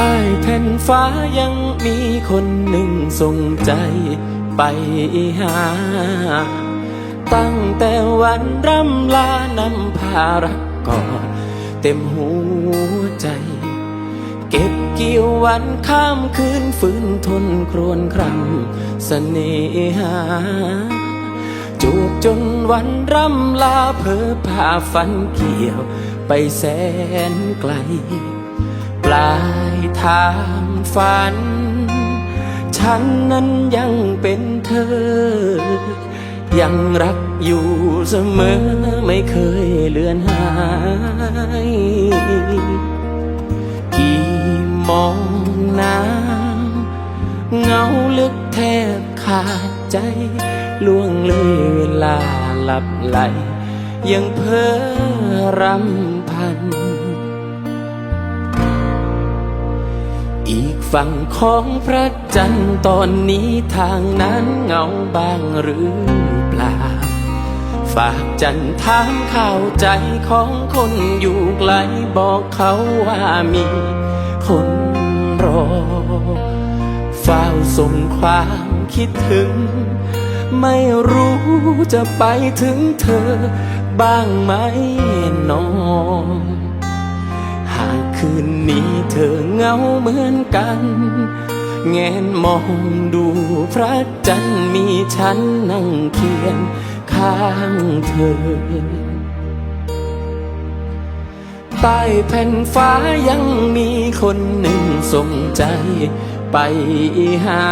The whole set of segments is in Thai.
ต้แผ่นฟ้ายังมีคนหนึ่งส่งใจไปหา ตั้งแต่วันร่ำลานำพารักกอดเต็มหัวใจ เก็บเกี่ยววันข้ามคืนฝืนทนครวนครำเสน่หา จูบจนวันร่ำลาเพอพาฝันเกี่ยวไปแสนไกลปลา ยทางฝัน ฉันนั้นยังเป็นเธอ ยังรักอยู่เสมอไม่เคยเลือนหายกี่มองน้ำเงาลึกแทบขาดใจล่วงเลยเวลาหลับไหล ยังเพ้อรำพัน อีกฝั่งของพระจันทร์ตอนนี้ทางนั้นเงาบางหรือเปล่า ฝากจันทร์ถามข่าวใจของคนอยู่ไกลบอกเขาว่ามีคนรอ เฝ้าส่งความคิดถึง ไม่รู้จะไปถึงเธอบ้างไหมน้อง นนี้เธอเหงาเหมือนกัน แงนมองดูพระจันทร์มีฉันนั่งเคียงข้างเธอ ใต้แผ่นฟ้ายังมีคนหนึ่งส่งใจไปหา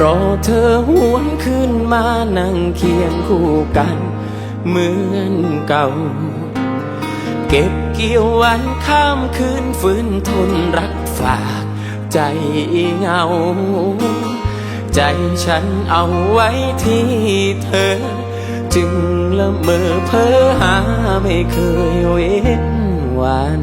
รอเธอหวนคืนมานั่งเคียงคู่กัน เหมือนเก่า ก็บเกี่ยววันข้ามคืนฝืนทนรักฝาก ใจเหงา ใจฉันเอาไว้ที่เธอ จึงละเมอเพ้อหาไม่เคยเว้นวัน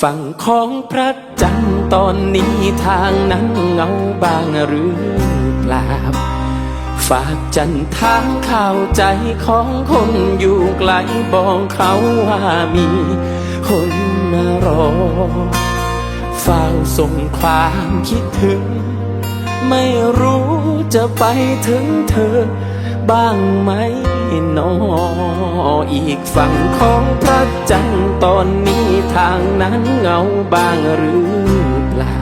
ฝั่งของพระจันทร์ตอนนี้ทางนั้นเงาบางหรือเปล่า ฝากจันทร์ถามข่าวใจของคนอยู่ไกลบอกเขาว่ามีคนมารอเฝ้าส่งความคิดถึง ไม่รู้จะไปถึงเธอ บ้างไหมนออีกฝั่งของพระจันทร์ตอนนี้ทางนั้นเงาบางหรือเปล่า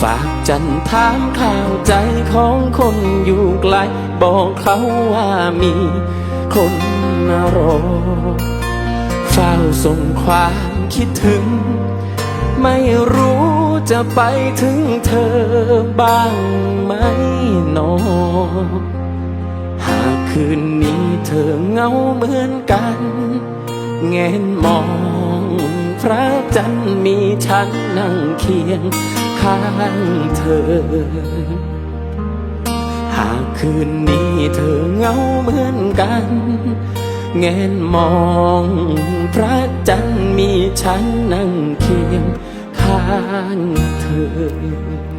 ฝากจันทร์ถามข่าวใจของคนอยู่ไกล บอกเขาว่ามีคนรอเฝ้าส่งความคิดถึง ไม่รู้จะไปถึงเธอบ้างไหมนอ คืนนี้เธอเหงาเหมือนกันแงนมองพระจันทร์มีฉันนั่งเคียงข้างเธอ หากคืนนี้เธอเหงาเหมือนกันแงนมองพระจันทร์มีฉันนั่งเคียงข้างเธอ